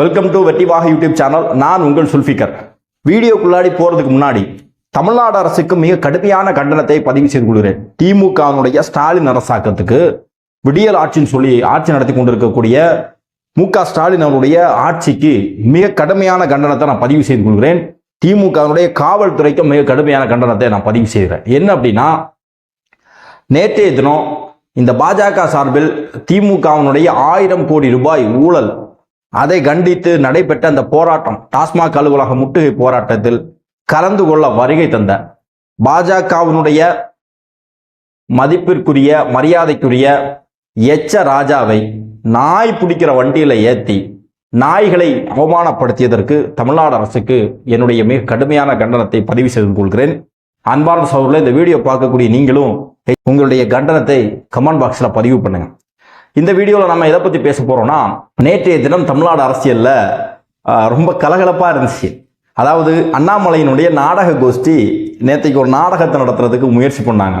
Welcome to வெட்டிவாக YouTube channel நான் உங்கள் சுல்ஃபிகர் வீடியோக்குள்ளாடி போகிறதுக்கு முன்னாடி தமிழ்நாடு அரசுக்கு மிக கடுமையான கண்டனத்தை பதிவு செய்து கொள்கிறேன். திமுகவினுடைய ஸ்டாலின் அரசாக்கத்துக்கு விடியல் ஆட்சின்னு சொல்லி ஆட்சி நடத்தி கொண்டிருக்கக்கூடிய மு க ஸ்டாலின் அவருடைய ஆட்சிக்கு மிக கடுமையான கண்டனத்தை நான் பதிவு செய்து கொள்கிறேன். திமுகவினுடைய காவல்துறைக்கு மிக கடுமையான கண்டனத்தை நான் பதிவு செய்கிறேன். என்ன அப்படின்னா நேற்றைய தினம் இந்த பாஜக சார்பில் திமுகவினுடைய ஆயிரம் கோடி ரூபாய் ஊழல் அதை கண்டித்து நடைபெற்ற அந்த போராட்டம் டாஸ்மாக் அலுவலக முற்றுகை போராட்டத்தில் கலந்து கொள்ள வருகை தந்த பாஜகவினுடைய மதிப்பிற்குரிய மரியாதைக்குரிய எச்ச ராஜாவை நாய் பிடிக்கிற வண்டியில ஏத்தி நாய்களை அவமானப்படுத்தியதற்கு தமிழ்நாடு அரசுக்கு என்னுடைய மிக கடுமையான கண்டனத்தை பதிவு செய்து கொள்கிறேன். அன்பான சகோதரர்களே இந்த வீடியோ பார்க்கக்கூடிய நீங்களும் உங்களுடைய கண்டனத்தை கமெண்ட் பாக்ஸில் பதிவு பண்ணுங்கள் இந்த வீடியோவில் நம்ம எதை பற்றி பேச போகிறோம்னா நேற்றைய தினம் தமிழ்நாடு அரசியலில் ரொம்ப கலகலப்பாக இருந்துச்சு. அதாவது அண்ணாமலையினுடைய நாடக கோஷ்டி நேற்றைக்கு ஒரு நாடகத்தை நடத்துறதுக்கு முயற்சி பண்ணாங்க.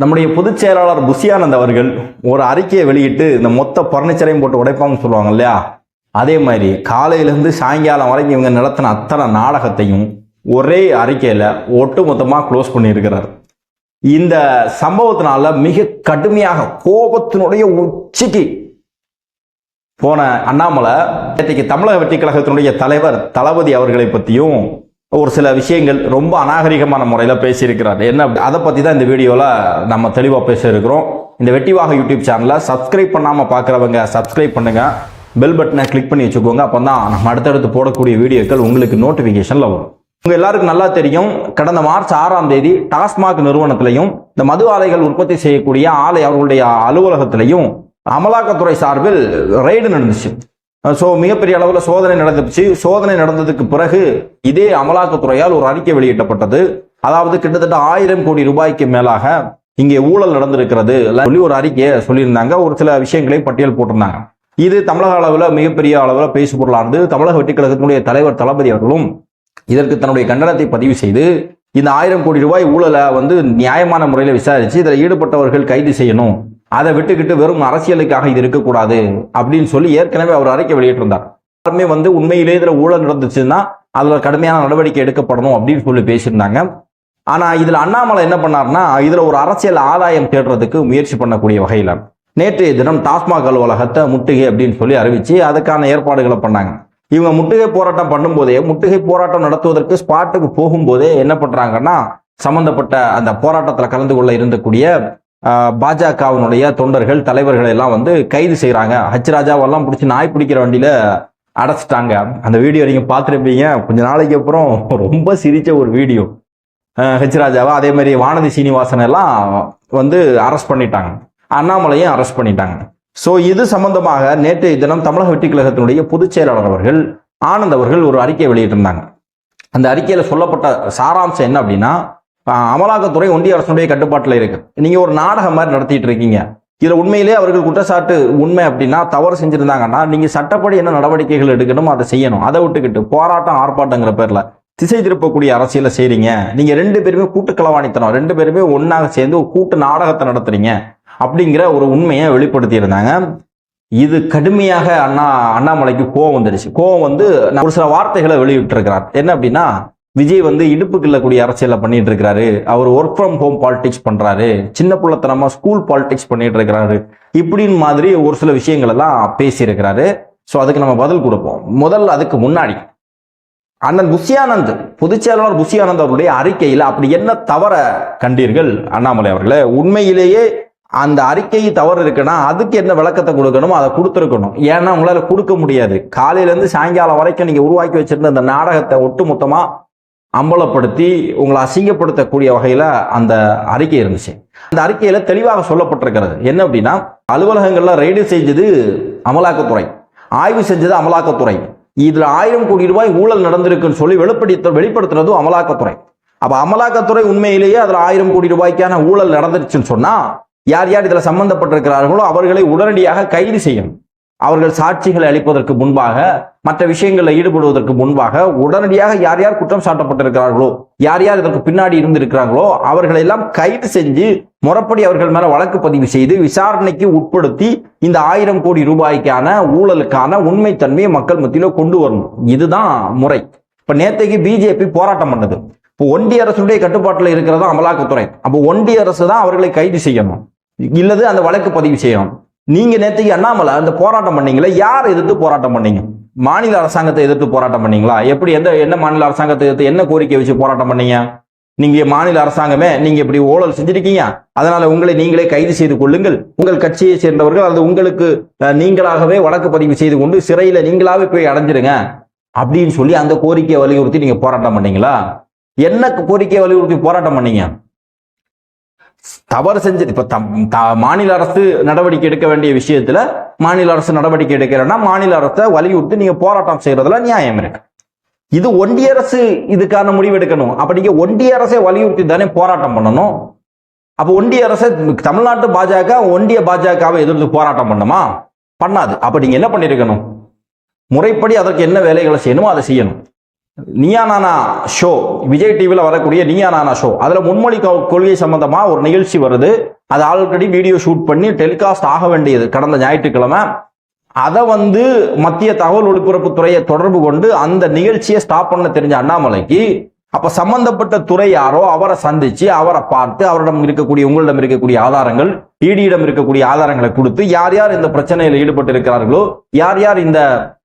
நம்முடைய பொதுச் செயலாளர் புஷியானந்த் அவர்கள் ஒரு அறிக்கையை வெளியிட்டு இந்த மொத்த பர்னிச்சரையும் போட்டு உடைப்பாங்கன்னு சொல்லுவாங்க இல்லையா? அதே மாதிரி காலையிலேருந்து சாயங்காலம் வரைக்கும் இவங்க நடத்தின அத்தனை நாடகத்தையும் ஒரே அறிக்கையில் ஒட்டுமொத்தமாக க்ளோஸ் பண்ணியிருக்கிறார். இந்த சம்பவத்தினால மிக கடுமையாக கோபத்தினுடைய உச்சிக்கு போன அண்ணாமலை நேற்றைக்கு தமிழக வெற்றி கழகத்தினுடைய தலைவர் தளபதி அவர்களை பற்றியும் ஒரு சில விஷயங்கள் ரொம்ப அநாகரிகமான முறையில் பேசியிருக்கிறார். என்ன அதை பற்றி தான் இந்த வீடியோவில் நம்ம தெளிவாக பேச இருக்கிறோம். இந்த வெட்டிவாக யூடியூப் சேனலை சப்ஸ்கிரைப் பண்ணாமல் பார்க்குறவங்க சப்ஸ்கிரைப் பண்ணுங்கள் பெல் பட்டனை கிளிக் பண்ணி வச்சுக்கோங்க. அப்போ தான் நம்ம அடுத்தடுத்து போடக்கூடிய வீடியோக்கள் உங்களுக்கு நோட்டிஃபிகேஷனில் வரும். உங்க எல்லாருக்கும் நல்லா தெரியும். கடந்த மார்ச் ஆறாம் தேதி டாஸ்மாக் நிறுவனத்திலையும் இந்த மது ஆலைகள் உற்பத்தி செய்யக்கூடிய ஆலை அவர்களுடைய அலுவலகத்திலையும் அமலாக்கத்துறை சார்பில் ரெய்டு நடந்துச்சு. ஸோ மிகப்பெரிய அளவில் சோதனை நடந்துச்சு. சோதனை நடந்ததுக்கு பிறகு இதே அமலாக்கத்துறையால் ஒரு அறிக்கை வெளியிட்டப்பட்டது. அதாவது கிட்டத்தட்ட ஆயிரம் கோடி ரூபாய்க்கு மேலாக இங்கே ஊழல் நடந்திருக்கிறது சொல்லி ஒரு அறிக்கையை சொல்லியிருந்தாங்க. ஒரு சில விஷயங்களை பட்டியல் போட்டிருந்தாங்க. இது தமிழக அளவில் மிகப்பெரிய அளவில் பேசு பொருளானது தமிழக வெட்டிக்கழகத்தினுடைய கழகத்தினுடைய தலைவர் தளபதி அவர்களும் இதற்கு தன்னுடைய கண்டனத்தை பதிவு செய்து இந்த ஆயிரம் கோடி ரூபாய் ஊழலை வந்து நியாயமான முறையில் விசாரித்து இதில் ஈடுபட்டவர்கள் கைது செய்யணும். அதை விட்டுக்கிட்டு வெறும் அரசியலுக்காக இது இருக்கக்கூடாது அப்படின்னு சொல்லி ஏற்கனவே அவர் அறிக்கை வெளியிட்டிருந்தார். யாருமே வந்து உண்மையிலே இதில் ஊழல் நடந்துச்சுன்னா அதில் கடுமையான நடவடிக்கை எடுக்கப்படணும் அப்படின்னு சொல்லி பேசியிருந்தாங்க. ஆனால் இதில் அண்ணாமலை என்ன பண்ணார்னா இதில் ஒரு அரசியல் ஆதாயம் தேடுறதுக்கு முயற்சி பண்ணக்கூடிய வகையில் நேற்றைய தினம் டாஸ்மாக் அலுவலகத்தை முட்டுகை அப்படின்னு சொல்லி அறிவித்து அதுக்கான ஏற்பாடுகளை பண்ணாங்க. இவங்க முட்டுகை போராட்டம் பண்ணும்போதே முட்டுகை போராட்டம் நடத்துவதற்கு ஸ்பாட்டுக்கு போகும்போதே என்ன பண்றாங்கன்னா சம்பந்தப்பட்ட அந்த போராட்டத்தில் கலந்து கொள்ள இருந்தக்கூடிய பாஜகவினுடைய தொண்டர்கள் தலைவர்கள் எல்லாம் வந்து கைது செய்கிறாங்க ஹச் ராஜாவெல்லாம் பிடிச்சி நாய் பிடிக்கிற வண்டியில அடைச்சிட்டாங்க. அந்த வீடியோ நீங்கள் பார்த்துருப்பீங்க. கொஞ்ச நாளைக்கு அப்புறம் ரொம்ப சிரித்த ஒரு வீடியோ. ஹெச் ராஜாவை. அதே மாதிரி வானதி சீனிவாசன் எல்லாம் வந்து அரெஸ்ட் பண்ணிட்டாங்க. அண்ணாமலையும் அரெஸ்ட் பண்ணிட்டாங்க. ஸோ இது சம்பந்தமாக நேற்றைய தினம் தமிழக வெற்றி கழகத்தினுடைய பொதுச் செயலாளர் அவர்கள் ஆனந்த் அவர்கள் ஒரு அறிக்கை வெளியிட்டிருந்தாங்க. அந்த அறிக்கையில் சொல்லப்பட்ட சாராம்சம் என்ன அப்படின்னா அமலாக்கத்துறை ஒன்றிய அரசுடைய கட்டுப்பாட்டில் இருக்கு. நீங்க ஒரு நாடகம் மாதிரி நடத்திட்டு இருக்கீங்க. இதுல உண்மையிலே அவர்கள் குற்றச்சாட்டு உண்மை அப்படின்னா தவறு செஞ்சிருந்தாங்கன்னா நீங்க சட்டப்படி என்ன நடவடிக்கைகள் எடுக்கணும் அதை செய்யணும். அதை விட்டுக்கிட்டு போராட்டம் ஆர்ப்பாட்டங்கிற பேர்ல திசை திருப்பக்கூடிய அரசியலை செய்றீங்க. நீங்க ரெண்டு பேருமே கூட்டு களவாணித்தனம் ரெண்டு பேருமே ஒன்னாக சேர்ந்து ஒரு கூட்டு நாடகத்தை நடத்துறீங்க. அப்படிங்கிற ஒரு உண்மையை வெளிப்படுத்தியிருந்தாங்க. இது கடுமையாக அண்ணா அண்ணாமலைக்கு கோவம் வந்துடுச்சு. கோவம் வந்து ஒரு சில வார்த்தைகளை வெளியிட்டிருக்கிறார். என்ன அப்படின்னா விஜய் வந்து இடுப்பு கிள்ளக்கூடிய அரசியல பண்ணிட்டு இருக்கிறாரு அவர் ஒர்க் ஃப்ரம் ஹோம் பாலிடிக்ஸ் பண்றாரு. சின்ன பிள்ளைத்தனமா ஸ்கூல் பாலிடிக்ஸ் பண்ணிட்டு இருக்கிறாரு இப்படின்னு மாதிரி ஒரு சில விஷயங்கள் எல்லாம் பேசியிருக்கிறாரு. ஸோ அதுக்கு நம்ம பதில் கொடுப்போம். முதல் அதுக்கு முன்னாடி. அண்ணன் புஷியானந்த் பொதுச் செயலாளர் புஷியானந்த் அவருடைய அறிக்கையில் அப்படி என்ன தவற கண்டீர்கள்? அண்ணாமலை அவர்களே உண்மையிலேயே அந்த அறிக்கை தவறு இருக்குன்னா அதுக்கு என்ன விளக்கத்தை கொடுக்கணுமோ அதை கொடுத்துருக்கணும். ஏன்னா உங்களால் கொடுக்க முடியாது. காலையிலேருந்து சாயங்காலம் வரைக்கும் நீங்கள் உருவாக்கி வச்சிருந்த அந்த நாடகத்தை ஒட்டுமொத்தமாக அம்பலப்படுத்தி உங்களை அசிங்கப்படுத்தக்கூடிய வகையில் அந்த அறிக்கை இருந்துச்சு. அந்த அறிக்கையில் தெளிவாக சொல்லப்பட்டிருக்கிறது. என்ன அப்படின்னா அலுவலகங்களில் ரெய்டு செஞ்சது அமலாக்கத்துறை. ஆய்வு செஞ்சது அமலாக்கத்துறை. இதில் ஆயிரம் கோடி ரூபாய் ஊழல் நடந்திருக்குன்னு சொல்லி வெளிப்படுத்த வெளிப்படுத்துறதும் அமலாக்கத்துறை. அப்போ அமலாக்கத்துறை உண்மையிலேயே அதில் ஆயிரம் கோடி ரூபாய்க்கான ஊழல் நடந்துருச்சுன்னு சொன்னால் யார் யார் இதில் சம்பந்தப்பட்டிருக்கிறார்களோ அவர்களை உடனடியாக கைது செய்யணும். அவர்கள் சாட்சிகளை அளிப்பதற்கு முன்பாக மற்ற விஷயங்களில் ஈடுபடுவதற்கு முன்பாக உடனடியாக யார் யார் குற்றம் சாட்டப்பட்டிருக்கிறார்களோ யார் யார் இதற்கு பின்னாடி இருந்திருக்கிறார்களோ அவர்களை எல்லாம் கைது செஞ்சு முறப்படி அவர்கள் மேல வழக்கு பதிவு செய்து விசாரணைக்கு உட்படுத்தி இந்த ஆயிரம் கோடி ரூபாய்க்கான ஊழலுக்கான உண்மைத்தன்மையை மக்கள் மத்தியில கொண்டு வரணும். இதுதான் முறை. இப்ப நேத்தைக்கு பிஜேபி போராட்டம் பண்ணது. இப்போ ஒன்றிய அரசுடைய கட்டுப்பாட்டில் இருக்கிறதா அமலாக்கத்துறை. அப்போ ஒன்றிய அரசு தான் அவர்களை கைது செய்யணும். இல்லது அந்த வழக்கு பதிவு செய்யணும். நீங்க நேற்றுக்கு அண்ணாமலை அந்த போராட்டம் பண்ணீங்களே யார் எதிர்த்து போராட்டம் பண்ணீங்க? மாநில அரசாங்கத்தை எதிர்த்து போராட்டம் பண்ணீங்களா? எப்படி எந்த என்ன மாநில அரசாங்கத்தை எதிர்த்து என்ன கோரிக்கை வச்சு போராட்டம் பண்ணீங்க? நீங்க மாநில அரசாங்கமே நீங்க இப்படி ஊழல் செஞ்சிருக்கீங்க. அதனால உங்களை நீங்களே கைது செய்து கொள்ளுங்கள். உங்கள் கட்சியை சேர்ந்தவர்கள் அல்லது உங்களுக்கு நீங்களாகவே வழக்கு பதிவு செய்து கொண்டு சிறையில நீங்களாவே போய் அடைஞ்சிருங்க அப்படின்னு சொல்லி அந்த கோரிக்கையை வலியுறுத்தி நீங்க போராட்டம் பண்ணீங்களா? என்ன கோரிக்கையை வலியுறுத்தி போராட்டம் பண்ணீங்க? தவறு செஞ்சு இப்ப தம்- த- மாநில அரசு நடவடிக்கை எடுக்க வேண்டிய விஷயத்துல மாநில அரசு நடவடிக்கை எடுக்கிறேன்னா மாநில அரசை வலியுறுத்தி நீங்க போராட்டம் செய்யறதுல நியாயம் இருக்கு. இது ஒன்றிய அரசு இதுக்கான முடிவு எடுக்கணும். அப்ப நீங்க ஒன்றிய அரசை வலியுறுத்தி தானே போராட்டம் பண்ணணும்? அப்ப ஒன்றிய அரசை தமிழ்நாட்டு பாஜக ஒன்றிய பாஜகவை எதிர்த்து போராட்டம் பண்ணுமா? பண்ணாது. அப்ப நீங்க என்ன பண்ணிருக்கணும்? முறைப்படி அதற்கு என்ன வேலைகளை செய்யணுமோ அதை செய்யணும். நீயா நானா ஷோ விஜய் டிவியில் வரக்கூடிய நீயா நானா ஷோ அதில் முன்மொழி கொள்கை சம்பந்தமாக ஒரு நிகழ்ச்சி வருது. அது ஆல்ரெடி வீடியோ ஷூட் பண்ணி டெலிகாஸ்ட் ஆக வேண்டியது. கடந்த ஞாயிற்றுக்கிழமை. அதை வந்து மத்திய தகவல் ஒலிபரப்புத்துறையை தொடர்பு கொண்டு அந்த நிகழ்ச்சியை ஸ்டாப் பண்ண தெரிஞ்ச அண்ணாமலைக்கு அப்ப சம்பந்தப்பட்ட துறை யாரோ அவரை சந்திச்சு அவரை பார்த்து அவரிடம் இருக்கக்கூடிய உங்களிடம் இருக்கக்கூடிய ஆதாரங்கள் இடியிடம் இருக்கக்கூடிய ஆதாரங்களை கொடுத்து யார் யார் இந்த பிரச்சனையில் ஈடுபட்டு இருக்கிறார்களோ யார் யார் இந்த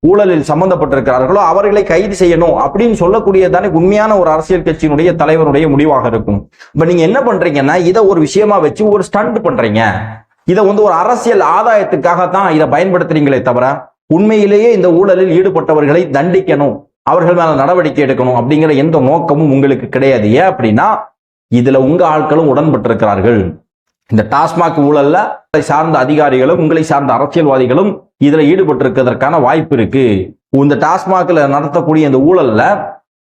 ஊழலில் சம்பந்தப்பட்டிருக்கிறார்களோ அவர்களை கைது செய்யணும் அப்படின்னு சொல்லக்கூடியதானே உண்மையான ஒரு அரசியல் கட்சியினுடைய தலைவருடைய முடிவாக இருக்கும். இப்ப நீங்க என்ன பண்றீங்கன்னா இதை ஒரு விஷயமா வச்சு ஒரு ஸ்டண்ட் பண்றீங்க. இதை வந்து ஒரு அரசியல் ஆதாயத்துக்காகத்தான் இதை பயன்படுத்துறீங்களே தவிர உண்மையிலேயே இந்த ஊழலில் ஈடுபட்டவர்களை தண்டிக்கணும். அவர்கள் மேல நடவடிக்கை எடுக்கணும் அப்படிங்கிற எந்த நோக்கமும் உங்களுக்கு கிடையாது. ஏன் அப்படின்னா இதுல உங்க ஆட்களும் உடன்பட்டிருக்கிறார்கள். இந்த டாஸ்மாக் ஊழல்ல உங்களை சார்ந்த அதிகாரிகளும் உங்களை சார்ந்த அரசியல்வாதிகளும் இதுல ஈடுபட்டிருக்கிறதற்கான வாய்ப்பு இருக்கு. இந்த டாஸ்மாக்ல நடத்தக்கூடிய இந்த ஊழல்ல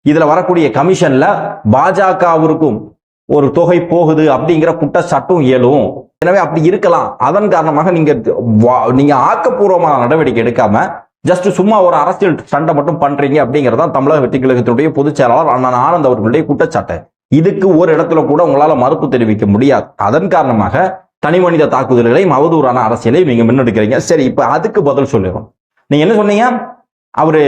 இதுல வரக்கூடிய கமிஷன்ல பாஜகவிற்கும் ஒரு தொகை போகுது அப்படிங்கிற குற்றச்சாட்டும் இயலும். எனவே அப்படி இருக்கலாம். அதன் காரணமாக நீங்க வா- நீங்க ஆக்கப்பூர்வமான நடவடிக்கை எடுக்காம ஜஸ்ட் சும்மா ஒரு அரசியல் சண்டை மட்டும் பண்றீங்க அப்படிங்கறதான் தமிழக வெற்றி கழகத்தினுடைய பொதுச் செயலாளர் அண்ணன் ஆனந்த் அவர்களுடைய குற்றச்சாட்டு. இதுக்கு ஒரு இடத்துல கூட உங்களால மறுப்பு தெரிவிக்க முடியாது. அதன் காரணமாக தனி மனித தாக்குதல்களையும் அவதூறான அரசியலையும் நீங்க முன்னெடுக்கிறீங்க. சரி இப்ப அதுக்கு பதில் சொல்லிடும் நீங்க என்ன சொன்னீங்க? அவரு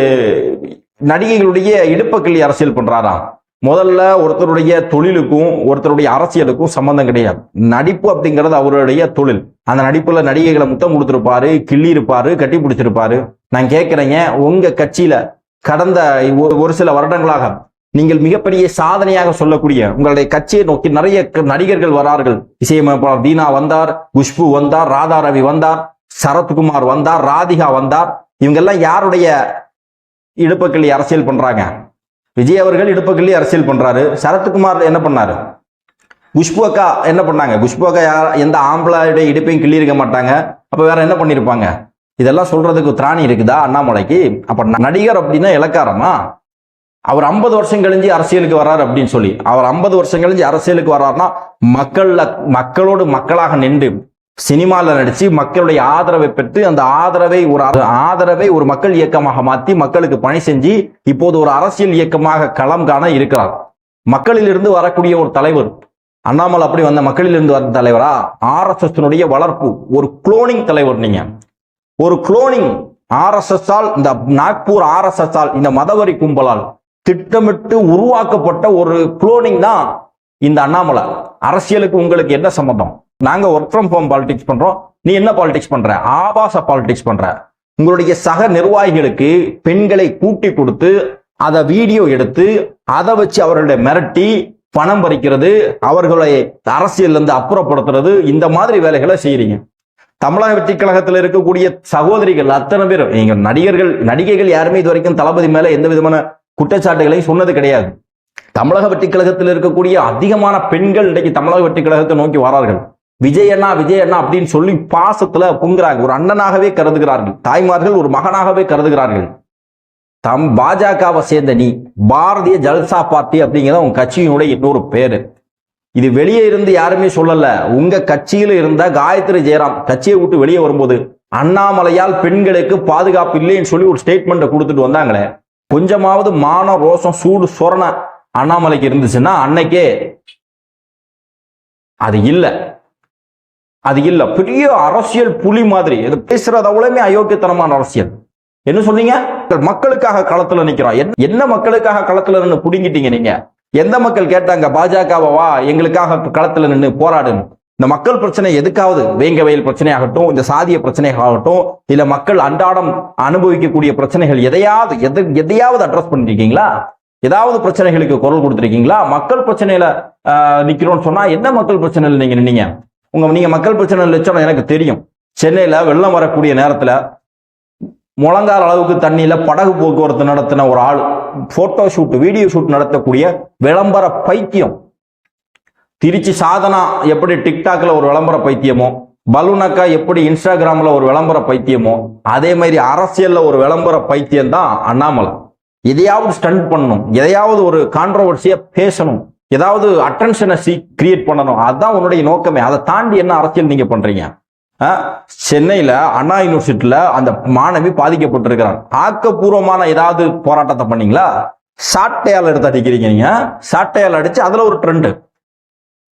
நடிகைகளுடைய இடுப்பக்கிள்ளி அரசியல் பண்றாராம் முதல்ல ஒருத்தருடைய தொழிலுக்கும் ஒருத்தருடைய அரசியலுக்கும் சம்பந்தம் கிடையாது. நடிப்பு அப்படிங்கிறது அவருடைய தொழில். அந்த நடிப்புல நடிகைகளை முத்தம் கொடுத்துருப்பாரு கிள்ளி இருப்பாரு கட்டி பிடிச்சிருப்பாரு. நான் கேட்கிறேங்க உங்க கட்சியில கடந்த ஒரு- ஒரு சில வருடங்களாக நீங்கள் மிகப்பெரிய சாதனையாக சொல்லக்கூடிய உங்களுடைய கட்சியை நோக்கி நிறைய க- நடிகர்கள் வரார்கள். இசையமைப்பாளர் தீனா வந்தார் குஷ்பு வந்தார் ராதா ரவி வந்தார் சரத்குமார் வந்தார் ராதிகா வந்தார். இவங்கெல்லாம் யாருடைய இடுப்பக்கிள்ளி அரசியல் பண்றாங்க? விஜய் அவர்கள் இடுப்புக்கிள்ளி அரசியல் பண்ணுறாரு சரத்குமார் என்ன பண்ணார்? குஷ்பு அக்கா என்ன பண்ணாங்க? குஷ்பு அக்கா யார்? எந்த ஆம்பளையுடைய இடுப்பையும் கிள்ளி இருக்க மாட்டாங்க. அப்போ வேற என்ன பண்ணியிருப்பாங்க இதெல்லாம் சொல்றதுக்கு திராணி இருக்குதா? அண்ணாமலைக்கு? அப்போ நடிகர் அப்படின்னா இலக்காரமா அவர் 50 வருஷம் கழிஞ்சு அரசியலுக்கு வர்றாரு அப்படின்னு சொல்லி. அவர் 50 வருஷம் கழிஞ்சு அரசியலுக்கு வர்றாருன்னா மக்கள்ல மக்களோடு மக்களாக நின்று சினிமாவில் நடித்து மக்களுடைய ஆதரவை பெற்று அந்த ஆதரவை ஒரு ஆதரவை ஒரு மக்கள் இயக்கமாக மாற்றி மக்களுக்கு பணி செஞ்சு இப்போது ஒரு அரசியல் இயக்கமாக களம் காண இருக்கிறார். மக்களிலிருந்து வரக்கூடிய ஒரு தலைவர் அண்ணாமலை அப்படி வந்த மக்களிலிருந்து வந்த தலைவரா? ஆர்எஸ்எஸ் வளர்ப்பு. ஒரு குளோனிங் தலைவர் நீங்க. ஒரு குளோனிங். ஆர்எஸ்எஸ்ஆல் இந்த நாக்பூர் ஆர்எஸ்எஸ் ஆல் இந்த மதவரி கும்பலால் திட்டமிட்டு உருவாக்கப்பட்ட ஒரு குளோனிங் தான் இந்த அண்ணாமலை. அரசியலுக்கு உங்களுக்கு என்ன சம்பந்தம்? நாங்க ஒர்க் ஃப்ரம் ஹோம் பாலிடிக்ஸ் பண்றோம். நீ என்ன பாலிடிக்ஸ் பண்ற? ஆபாச பாலிடிக்ஸ் பண்ற. உங்களுடைய சக நிர்வாகிகளுக்கு பெண்களை கூட்டி கொடுத்து அதை வீடியோ எடுத்து அதை வச்சு அவர்களுடைய மிரட்டி பணம் பறிக்கிறது அவர்களை அரசியல்ல இருந்து அப்புறப்படுத்துறது இந்த மாதிரி வேலைகளை செய்யறீங்க தமிழக வெற்றி கழகத்தில் இருக்கக்கூடிய சகோதரிகள் அத்தனை பேர் நீங்க நடிகர்கள் நடிகைகள் யாருமே இது வரைக்கும் தளபதி மேல எந்த விதமான குற்றச்சாட்டுகளையும் சொன்னது கிடையாது. தமிழக வெற்றி கழகத்தில் இருக்கக்கூடிய அதிகமான பெண்கள் இன்றைக்கு தமிழக வெற்றி கழகத்தை நோக்கி வரார்கள். விஜய் அண்ணா விஜய் அண்ணா அப்படின்னு சொல்லி பாசத்துல பொங்குறாங்க. ஒரு அண்ணனாகவே கருதுகிறார்கள். தாய்மார்கள் ஒரு மகனாகவே கருதுகிறார்கள். தம் பாஜகவை சேர்ந்த நீ பாரதிய ஜல்சா பார்ட்டி அப்படிங்கிறத உங்க கட்சியினுடைய இன்னொரு பேரு. இது வெளியே இருந்து யாருமே சொல்லல. உங்க கட்சியில இருந்த காயத்ரி ஜெயராம் கட்சியை விட்டு வெளியே வரும்போது அண்ணாமலையால் பெண்களுக்கு பாதுகாப்பு இல்லைன்னு சொல்லி ஒரு ஸ்டேட்மெண்ட்டை கொடுத்துட்டு வந்தாங்களே. கொஞ்சமாவது மானம் ரோசம் சூடு சொரண அண்ணாமலைக்கு இருந்துச்சுன்னா அன்னைக்கே அது இல்லை. அது இல்லை. பெரிய அரசியல் புலி மாதிரி. இது பேசுறது அவ்வளவுமே அயோக்கியத்தனமான அரசியல். என்ன சொன்னீங்க மக்களுக்காக களத்துல நிக்கிறோம். என்ன- என்ன மக்களுக்காக களத்துல நின்று புடுங்கிட்டீங்க நீங்க? எந்த மக்கள் கேட்டாங்க பாஜகவை வா எங்களுக்காக களத்துல நின்று போராடுன்னு. இந்த மக்கள் பிரச்சனை எதுக்காவது? வேங்க வயல் பிரச்சனையாகட்டும் இந்த சாதிய பிரச்சனையாகட்டும் இல்ல மக்கள் அன்றாடம் அனுபவிக்கக்கூடிய பிரச்சனைகள் எதையாவது எது எதையாவது அட்ரஸ் பண்ணிருக்கீங்களா? ஏதாவது பிரச்சனைகளுக்கு குரல் கொடுத்துருக்கீங்களா? மக்கள் பிரச்சனையில ஆஹ், நிக்கிறோம்னு சொன்னா என்ன மக்கள் பிரச்சனையில நீங்க நின்னீங்க? உங்க நீங்கள் மக்கள் பிரச்சனை லட்சணம் எனக்கு தெரியும். சென்னையில் வெள்ளம் வரக்கூடிய நேரத்தில் முழங்கால் அளவுக்கு தண்ணியில் படகு போக்குவரத்து நடத்தின ஒரு ஆள் ஃபோட்டோ ஷூட் வீடியோ ஷூட் நடத்தக்கூடிய விளம்பர பைத்தியம். திருச்சி சாதனா எப்படி டிக்டாக்ல ஒரு விளம்பர பைத்தியமோ பலூனக்கா எப்படி இன்ஸ்டாகிராம்ல ஒரு விளம்பர பைத்தியமோ அதே மாதிரி அரசியல்ல ஒரு விளம்பர பைத்தியம் தான் அண்ணாமலை. எதையாவது ஸ்டண்ட் பண்ணணும் எதையாவது ஒரு கான்ட்ரவர்சியை பேசணும். ஏதாவது அட்டென்ஷனை சி கிரியேட் பண்ணணும். அதுதான் உன்னுடைய நோக்கமே. அதை தாண்டி என்ன அரசியல் நீங்க பண்றீங்க? ஆ? சென்னையில அண்ணா யூனிவர்சிட்டியில அந்த மாணவி பாதிக்கப்பட்டிருக்கிறான். ஆக்கப்பூர்வமான ஏதாவது போராட்டத்தை பண்ணீங்களா? சாட்டையால் எடுத்து அடிக்கிறீங்க நீங்க. சாட்டையால் அடிச்சு அதுல ஒரு ட்ரெண்டு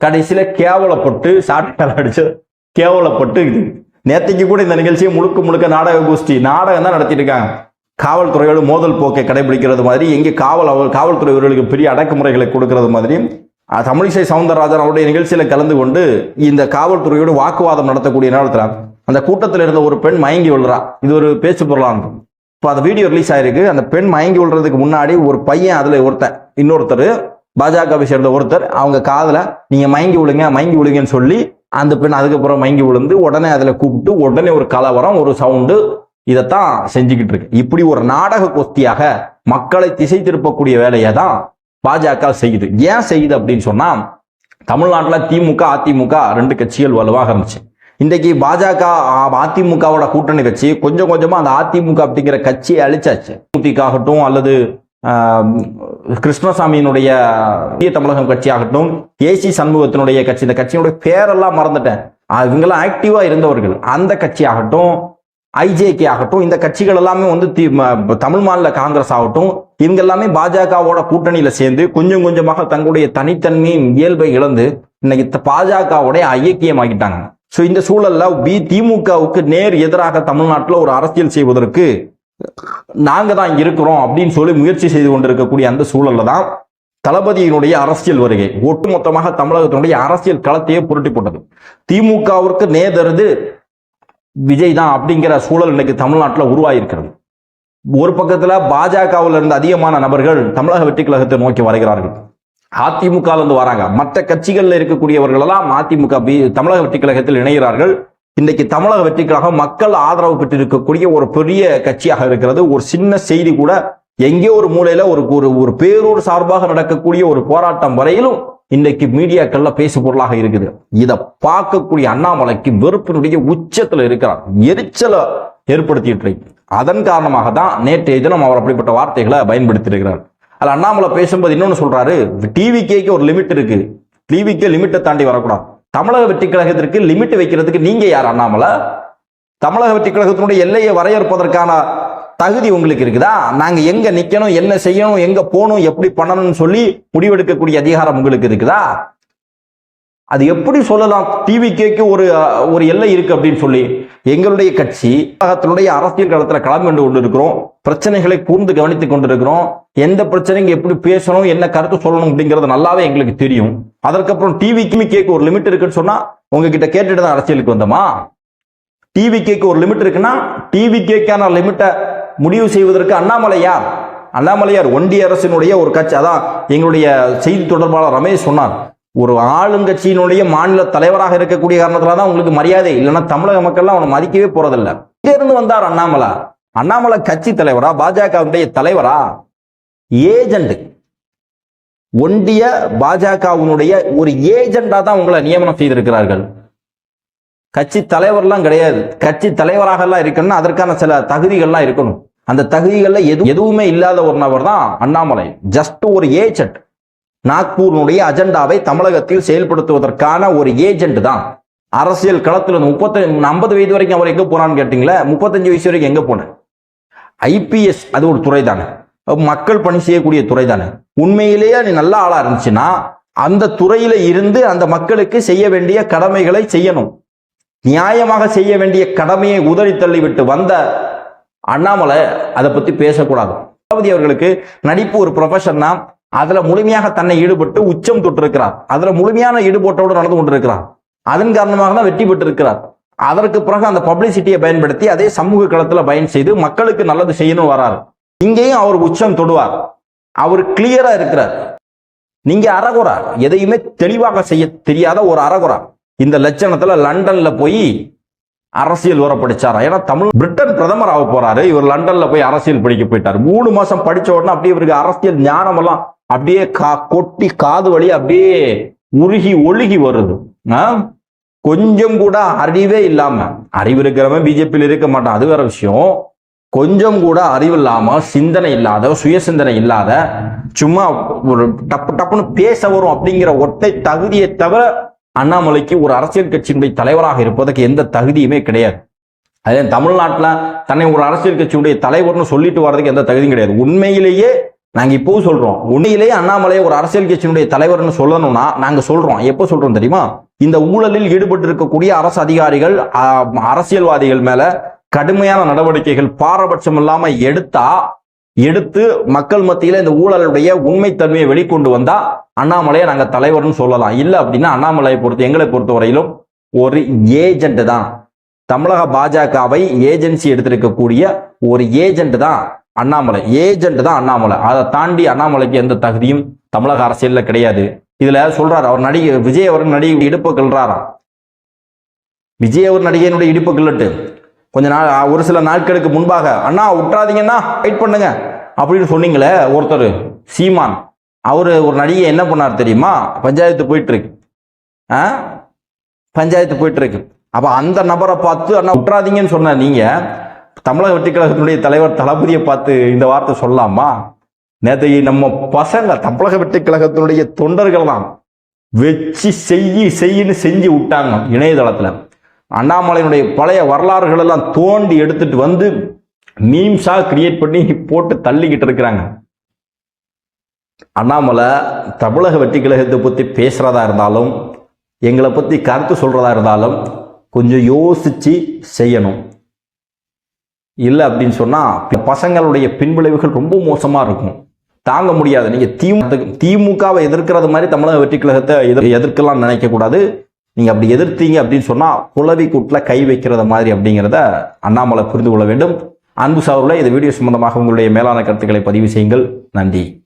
கடைசியில கேவலப்பட்டு சாட்டையால் அடிச்சு கேவலப்பட்டு இது. நேத்தைக்கு கூட இந்த நிகழ்ச்சியை முழுக்க முழுக்க நாடக கோஷ்டி நாடகம் தான் நடத்திட்டு இருக்காங்க. காவல்துறையோடு மோதல் போக்கை கடைபிடிக்கிறது மாதிரி எங்கே காவல் அவர் காவல்துறை வீரர்களுக்கு பெரிய அடக்குமுறைகளை கொடுக்கறது மாதிரி தமிழிசை சவுந்தரராஜன் அவருடைய நிகழ்ச்சியில் கலந்து கொண்டு இந்த காவல்துறையோடு வாக்குவாதம் நடத்தக்கூடிய நேரத்தில் அந்த கூட்டத்தில் இருந்த ஒரு பெண் மயங்கி விழுறா. இது ஒரு பேச்சு பொருளானது. இப்போ அந்த வீடியோ ரிலீஸ் ஆயிருக்கு. அந்த பெண் மயங்கி விழுறதுக்கு முன்னாடி ஒரு பையன் அதில் ஒருத்தன். இன்னொருத்தர் பாஜகவை சேர்ந்த ஒருத்தர் அவங்க காதில் நீங்கள் மயங்கி விழுங்க மயங்கி விழுங்கன்னு சொல்லி அந்த பெண் அதுக்கப்புறம் மயங்கி விழுந்து உடனே அதில் கூப்பிட்டு உடனே ஒரு கலவரம் ஒரு சவுண்டு இதைத்தான் செஞ்சுக்கிட்டு இருக்கு. இப்படி ஒரு நாடக கொஸ்தியாக மக்களை திசை திருப்பக்கூடிய வேலையை தான் பாஜக செய்யுது. ஏன் செய்யுது அப்படின்னு சொன்னா தமிழ்நாட்டில் திமுக அதிமுக ரெண்டு கட்சிகள் வலுவாக இருந்துச்சு. இன்றைக்கு பாஜக அதிமுகவோட கூட்டணி கட்சி கொஞ்சம் கொஞ்சமா அந்த அதிமுக அப்படிங்கிற கட்சியை அழிச்சாச்சு. திமுக ஆகட்டும் அல்லது கிருஷ்ணசாமியினுடைய இந்திய தமிழகம் கட்சி ஆகட்டும் ஏசி சண்முகத்தினுடைய கட்சி இந்த கட்சியினுடைய பேரெல்லாம் மறந்துட்டேன். இவங்கெல்லாம் ஆக்டிவா இருந்தவர்கள். அந்த கட்சி ஆகட்டும் ஐஜேகே ஆகட்டும் இந்த கட்சிகள் எல்லாமே வந்து தி- ம- தமிழ் மாநில காங்கிரஸ் ஆகட்டும் இவங்க எல்லாமே பாஜகவோட கூட்டணியில சேர்ந்து கொஞ்சம் கொஞ்சமாக தங்களுடைய தனித்தன்மையின் இயல்பை இழந்து இன்னைக்கு பாஜகவுடைய ஐக்கியம் ஆகிட்டாங்க. ஸோ இந்த சூழல்ல பி திமுகவுக்கு நேர் எதிராக தமிழ்நாட்டில் ஒரு அரசியல் செய்வதற்கு நாங்க தான் இருக்கிறோம் அப்படின்னு சொல்லி முயற்சி செய்து கொண்டிருக்கக்கூடிய அந்த சூழல்ல தான் தளபதியினுடைய அரசியல் வருகை. ஒட்டுமொத்தமாக தமிழகத்தினுடைய அரசியல் களத்தையே புரட்டி போட்டது. திமுகவிற்கு நேதருது விஜய் தான் அப்படிங்கிற சூழல் இன்னைக்கு தமிழ்நாட்டில் உருவாயிருக்கிறது. ஒரு பக்கத்தில் பாஜகவில் இருந்து அதிகமான நபர்கள் தமிழக வெற்றி கழகத்தை நோக்கி வருகிறார்கள். அதிமுகலேருந்து வராங்க. மற்ற கட்சிகளில் இருக்கக்கூடியவர்களெல்லாம் அதிமுக பி தமிழக வெற்றி கழகத்தில் இணைகிறார்கள். இன்றைக்கு தமிழக வெற்றி கழகம் மக்கள் ஆதரவு பெற்றிருக்கக்கூடிய ஒரு பெரிய கட்சியாக இருக்கிறது. ஒரு சின்ன செய்தி கூட எங்கேயோ ஒரு மூலையில ஒரு ஒரு ஒரு பேரூர் சார்பாக நடக்கக்கூடிய ஒரு போராட்டம் வரையிலும் இன்னைக்கு மீடியாக்கள்ல பேசு பொருளாக இருக்குது. இதை பார்க்கக்கூடிய அண்ணாமலைக்கு வெறுப்பினுடைய உச்சத்துல இருக்கிறார். எரிச்சலை ஏற்படுத்திட்டு இருக்கு. அதன் காரணமாக தான் நேற்றைய தினம் அவர் அப்படிப்பட்ட வார்த்தைகளை பயன்படுத்தி இருக்கிறார் அண்ணாமலை பேசும்போது இன்னொன்று சொல்றாரு டிவிக்கேக்கு ஒரு லிமிட் இருக்கு. டிவிக்கே லிமிட்டை தாண்டி வரக்கூடாது. தமிழக வெற்றி கழகத்திற்கு லிமிட் வைக்கிறதுக்கு நீங்க யார் அண்ணாமலை? தமிழக வெற்றி கழகத்தினுடைய எல்லையை வரையறுப்பதற்கான தகுதி உங்களுக்கு இருக்குதா? நாங்க எங்க நிக்கணும் என்ன செய்யணும் எங்க போகணும் எப்படி பண்ணணும்னு சொல்லி முடிவெடுக்கக்கூடிய அதிகாரம் உங்களுக்கு இருக்குதா? அது எப்படி சொல்லலாம்? டிவிகேக்கு ஒரு ஒரு எல்லை இருக்கு அப்படின்னு சொல்லி. எங்களுடைய கட்சி உலகத்தினுடைய அரசியல் களத்துல களம் கண்டு கொண்டிருக்கிறோம். பிரச்சனைகளை கூர்ந்து கவனித்துக் கொண்டிருக்கிறோம். எந்த பிரச்சனைக்கு எப்படி பேசணும் என்ன கருத்து சொல்லணும் அப்படிங்கிறது நல்லாவே எங்களுக்கு தெரியும். அதற்கப்புறம் டிவிக்குமே கேக்கு ஒரு லிமிட் இருக்குன்னு சொன்னா உங்ககிட்ட கேட்டுட்டு தான் அரசியலுக்கு வந்தோமா? டிவி கேக்கு ஒரு லிமிட் இருக்குன்னா டிவி கேக்கான லிமிட்டை முடிவு செய்வதற்கு அண்ணாமலையார் அண்ணாமலையார் ஒன்றிய அரசினுடைய ஒரு கட்சி. அதான் எங்களுடைய செய்தி தொடர்பாளர் ரமேஷ் சொன்னார். ஒரு ஆளுங்கட்சியினுடைய மாநில தலைவராக இருக்கக்கூடிய காரணத்துல தான் உங்களுக்கு மரியாதை. இல்லைன்னா தமிழக மக்கள்லாம் அவனை மதிக்கவே போறதில்ல. இங்கிருந்து வந்தார் அண்ணாமலை. அண்ணாமலை கட்சி தலைவரா? பாஜகவுடைய தலைவரா? ஏஜென்ட். ஒன்றிய பாஜகவினுடைய ஒரு ஏஜெண்டா தான் உங்களை நியமனம் செய்திருக்கிறார்கள். கட்சி தலைவர்லாம் கிடையாது. கட்சி தலைவராக எல்லாம் இருக்கணும்னா அதற்கான சில தகுதிகள்லாம் இருக்கணும். அந்த தகுதிகளில் எது எதுவுமே இல்லாத ஒரு நபர் தான் அண்ணாமலை. ஜஸ்ட் ஒரு ஏஜென்ட் நாக்பூரினுடைய அஜெண்டாவை தமிழகத்தில் செயல்படுத்துவதற்கான ஒரு ஏஜென்ட் தான். அரசியல் களத்தில் முப்பத்தஞ்சு ஐம்பது வயது வரைக்கும் அவர் எங்கே போனான்னு கேட்டீங்களே? முப்பத்தஞ்சு வயசு வரைக்கும் எங்கே போனேன் ஐபிஎஸ் அது ஒரு துறை தானே மக்கள் பணி செய்யக்கூடிய துறை தானே உண்மையிலேயே நீ நல்ல ஆளா இருந்துச்சுன்னா அந்த துறையில இருந்து அந்த மக்களுக்கு செய்ய வேண்டிய கடமைகளை செய்யணும். நியாயமாக செய்ய வேண்டிய கடமையை உதறி தள்ளிவிட்டு வந்த அண்ணாமலை அதை பத்தி பேசக்கூடாது. தளபதி அவர்களுக்கு நடிப்பு ஒரு ப்ரொஃபஷன்னா அதுல முழுமையாக தன்னை ஈடுபட்டு உச்சம் தொட்டிருக்கிறார். அதுல முழுமையான ஈடுபாட்டோடு நடந்து கொண்டிருக்கிறார். அதன் காரணமாக தான் வெற்றி பெற்றிருக்கிறார். அதற்கு பிறகு அந்த பப்ளிசிட்டியை பயன்படுத்தி அதே சமூக களத்துல பயன் செய்து மக்களுக்கு நல்லது செய்யணும் வராரு. இங்கேயும் அவர் உச்சம் தொடுவார். அவர் கிளியரா இருக்கிறார். நீங்க அறகுறா. எதையுமே தெளிவாக செய்ய தெரியாத ஒரு அறகுறா. இந்த லட்சணத்துல லண்டன்ல போய் அரசியல் வர படிச்சாரா? ஏன்னா தமிழ் பிரிட்டன் பிரதமர் ஆக போறாரு. இவர் லண்டன்ல போய் அரசியல் படிக்க போயிட்டார். மூணு மாசம் படிச்ச உடனே அப்படியே இவருக்கு அரசியல் ஞானம் எல்லாம் அப்படியே கா கொட்டி காது வழி அப்படியே உருகி ஒழுகி வருது. ஆ? கொஞ்சம் கூட அறிவே இல்லாம அறிவு இருக்கிறவன் பிஜேபியில் இருக்க மாட்டான். அது வேற விஷயம். கொஞ்சம் கூட அறிவு இல்லாம சிந்தனை இல்லாத சுய சிந்தனை இல்லாத சும்மா ஒரு டப்பு டப்புன்னு பேச வரும் அப்படிங்கிற ஒற்றை தகுதியை தவிர அண்ணாமலைக்கு ஒரு அரசியல் கட்சியினுடைய தலைவராக இருப்பதற்கு எந்த தகுதியுமே கிடையாது. அதே தமிழ்நாட்டில் தன்னை ஒரு அரசியல் கட்சியுடைய தலைவர்னு சொல்லிட்டு வர்றதுக்கு எந்த தகுதியும் கிடையாது. உண்மையிலேயே நாங்கள் இப்போவும் சொல்கிறோம் உண்மையிலேயே அண்ணாமலை ஒரு அரசியல் கட்சியினுடைய தலைவர்னு சொல்லணும்னா நாங்கள் சொல்கிறோம் எப்போ சொல்கிறோம் தெரியுமா? இந்த ஊழலில் ஈடுபட்டு இருக்கக்கூடிய அரசு அதிகாரிகள் அரசியல்வாதிகள் மேல கடுமையான நடவடிக்கைகள் பாரபட்சம் இல்லாமல் எடுத்தா எடுத்து மக்கள் மத்தியில இந்த ஊழலுடைய உண்மைத்தன்மையை வெளிக்கொண்டு வந்தா அண்ணாமலையை நாங்கள் தலைவர்னு சொல்லலாம். இல்லை அப்படின்னா அண்ணாமலையை பொறுத்து எங்களை பொறுத்த வரையிலும் ஒரு ஏஜென்ட் தான். தமிழக பாஜகவை ஏஜென்சி எடுத்திருக்கக்கூடிய ஒரு ஏஜென்ட் தான் அண்ணாமலை. ஏஜென்ட் தான் அண்ணாமலை. அதை தாண்டி அண்ணாமலைக்கு எந்த தகுதியும் தமிழக அரசியல்ல கிடையாது. இதுல சொல்றாரு? அவர் நடிகை விஜய் அவர் நடிகை இடுப்பு கிள்றாராம் விஜய் அவர் நடிகையினுடைய இடுப்பு கிள்ளட்டு கொஞ்ச நாள் ஒரு சில நாட்களுக்கு முன்பாக அண்ணா விட்டுறாதீங்கன்னா வெயிட் பண்ணுங்க. அப்படின்னு சொன்னீங்களே ஒருத்தர் சீமான். அவர் ஒரு நடிகை என்ன பண்ணார் தெரியுமா? பஞ்சாயத்து போயிட்டுருக்கு. ஆ? பஞ்சாயத்து போயிட்டுருக்கு. அப்போ அந்த நபரை பார்த்து அண்ணா விட்டுறாதீங்கன்னு சொன்ன நீங்கள் தமிழக வெற்றி கழகத்தினுடைய தலைவர் தளபதியை பார்த்து இந்த வார்த்தை சொல்லலாமா? நேற்று நம்ம பசங்க தமிழக வெற்றி கழகத்தினுடைய தொண்டர்கள் தான் வச்சு செய்யி செய்யின்னு செஞ்சு விட்டாங்க இணையதளத்தில். அண்ணாமலையினுடைய பழைய வரலாறுகள் எல்லாம் தோண்டி எடுத்துட்டு வந்து மீம்ஸாக கிரியேட் பண்ணி போட்டு தள்ளிக்கிட்டு இருக்கிறாங்க. அண்ணாமலை தமிழக வெற்றி கழகத்தை பற்றி பேசுகிறதா இருந்தாலும் எங்களை பற்றி கருத்து சொல்கிறதா இருந்தாலும் கொஞ்சம் யோசித்து செய்யணும். இல்லை அப்படின்னு சொன்னால் பசங்களுடைய பின்விளைவுகள் ரொம்ப மோசமாக இருக்கும். தாங்க முடியாது. நீங்கள் திமுக திமுகவை எதிர்க்கிறது மாதிரி தமிழக வெற்றி கழகத்தை எதிர் எதிர்க்கலாம் நினைக்கக்கூடாது. நீங்கள் அப்படி எதிர்த்தீங்க அப்படின்னு சொன்னால் குளவி கூட்டில் கை வைக்கிறத மாதிரி அப்படிங்கிறத அண்ணாமலை புரிந்து கொள்ள வேண்டும். அன்பு சார்பில் இந்த வீடியோ சம்பந்தமாக உங்களுடைய மேலான கருத்துக்களை பதிவு செய்யுங்கள். நன்றி.